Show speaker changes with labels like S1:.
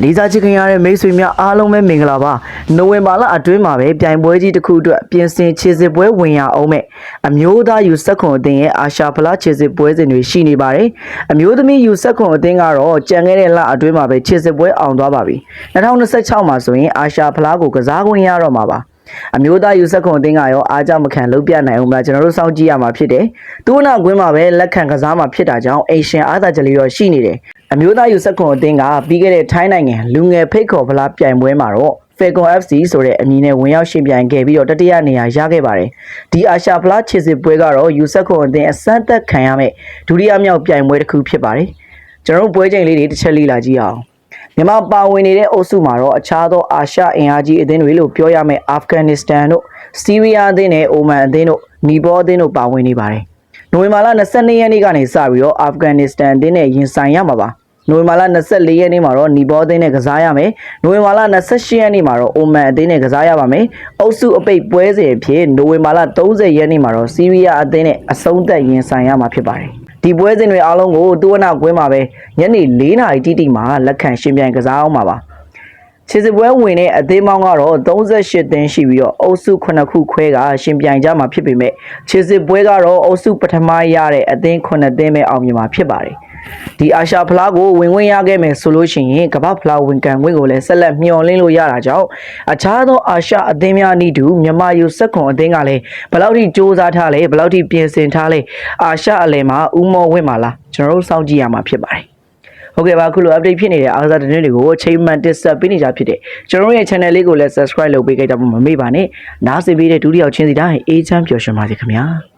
S1: လေးစားချစ်ခင်ရတဲ့မိတ်ဆွေများအားလုံးပဲမင်္ဂလာပါနိုဝင်ဘာလအတွင်းမှာပဲပြိုင်ပွဲကြီးတစ်ခုအတွက်ပြင်ဆင်ခြေစစ်ပွဲဝင်ရအောင်မဲ့အမျိုးသားယူဆက်ခွန်အသင်းရဲ့အာရှဖလားခြေစစ်ပွဲစဉ်တွေရှိနေပါတယ်အမျိုးသမီးယူဆက်ခွန်အသင်းကတော့ကြံခဲ့တဲ့လအတွင်းမှာပဲခြေစစ်ပွဲအောင်သွားပါပြီ2026မှာဆိုရင်အာရှဖလားကိုကစားခွင့်ရတော့မှာပါအမျိုးသားယူဆက်ခွန်အသင်းကရောအားကြောင့်မခံလုပ်ပြနိုင်အောင်မလားကျွန်တော်တို့စောင့်ကြည့်ရမှာဖြစ်တယ်။သူ့နောက်ကွင်းမှာပဲလက်ခံကစားမှာဖြစ်တာကြောင့်အိမ်ရှင်အားသာကြလေးရောရှိနေတယ်။ အမျိုးသားယူဆက်ခွန်အသင်းကပြီးခဲ့တဲ့ထိုင်းနိုင်ငံလူငယ်ဖိတ်ခေါ်ဖလားပြိုင်ပွဲမှာတော့ Falcon FC ဆိုတဲ့အမည်နဲ့ဝင်ရောက်ရှင်ပြိုင်ခဲ့ပြီးတော့တတိယနေရာရခဲ့ပါတယ်။ဒီအာရှဖလားခြေစစ်ပွဲကတော့ယူဆက်ခွန်အသင်းအစမ်းသက်ခံရမဲ့ဒုတိယမြောက်ပြိုင်ပွဲတစ်ခုဖြစ်ပါတယ်။ကျွန်တော်တို့ပွဲချိန်လေးတွေတစ်ချက်လေ့လာကြည့်အောင်။မြန်မာပါဝင်နေတဲ့အုပ်စုမှာတော့အခြားသောအာရှအင်အားကြီးအသင်းတွေလို့ပြောရမယ့်အာဖဂန်နစ္စတန်တို့စီးရီးယားအသင်းနဲ့အိုမန်အသင်းတို့နီပေါအသင်းတို့ပါဝင်နေပါတယ်။နိုဝင်ဘာလ22ရက်နေ့ကနေစပြီးတော့အာဖဂန်နစ္စတန်အသင်းနဲ့ရင်ဆိုင်ရမှာပါ။ နိုဝင်ဘာလ24ရက်နေ့မှာတော့နီပေါအသင်းနဲ့ကစားရမယ်။နိုဝင်ဘာလ28ရက်နေ့မှာတော့အိုမန်အသင်းနဲ့ကစားရပါမယ်။အုပ်စုအပိတ်ပွဲစဉ်အဖြစ်နိုဝင်ဘာလ30ရက်နေ့မှာတော့စီးရီးယားအသင်းနဲ့အဆုံးသက်ရင်ဆိုင်ရမှာဖြစ်ပါတယ်။ဒီပွဲစဉ်တွေအားလုံးကိုသူဝနာကွင်းမှာပဲညနေ၄နာရီတိတိမှာလက်ခံရှင်ပြိုင်ကစားအောင်ပါပါခြေစစ်ပွဲဝင်တဲ့အသေးမောင်းကတော့38သင်းရှိပြီးတော့အုပ်စု9ခုခွဲကရှင်ပြိုင်ကြမှာဖြစ်ပေမဲ့ခြေစစ်ပွဲကတော့အုပ်စုပထမရတဲ့အသင်း9သင်းပဲအောင်မြင်မှာဖြစ်ပါတယ် ဒီအာရှဖလားကိုဝင်ဝင်ရခဲ့မယ်ဆိုလို့ရှိရင်ကမ္ဘာဖလားဝင်ကန်ခွင့်ကိုလည်းဆက်လက်မျှော်လင့်လို့ရတာကြောင့်အခြားသောအာရှအသင်းများနည်းတူမြန်မာယူဆက်ခွန်အသင်းကလည်းဘယ်လောက်ထိစ조사ထားလဲဘယ်လောက်ထိပြင်ဆင်ထားလဲအာရှအလယ်မှာဥမောဝင့်ပါလားကျွန်တော်တို့စောင့်ကြည့်ရမှာဖြစ်ပါတယ်ဟုတ်ကဲ့ပါအခုလို update ဖြစ်နေတဲ့အားကစားသတင်းတွေကိုအချိန်မှန်တက်ဆက်ပေးနေကြဖြစ်တဲ့ကျွန်တော်တို့ရဲ့ channel လေးကိုလည်း subscribe လုပ်ပေးကြတော့မမေ့ပါနဲ့နားဆင်ပေးတဲ့ဒုတိယချင်းစီတိုင်းအေးချမ်းပျော်ရွှင်ပါစေခင်ဗျာ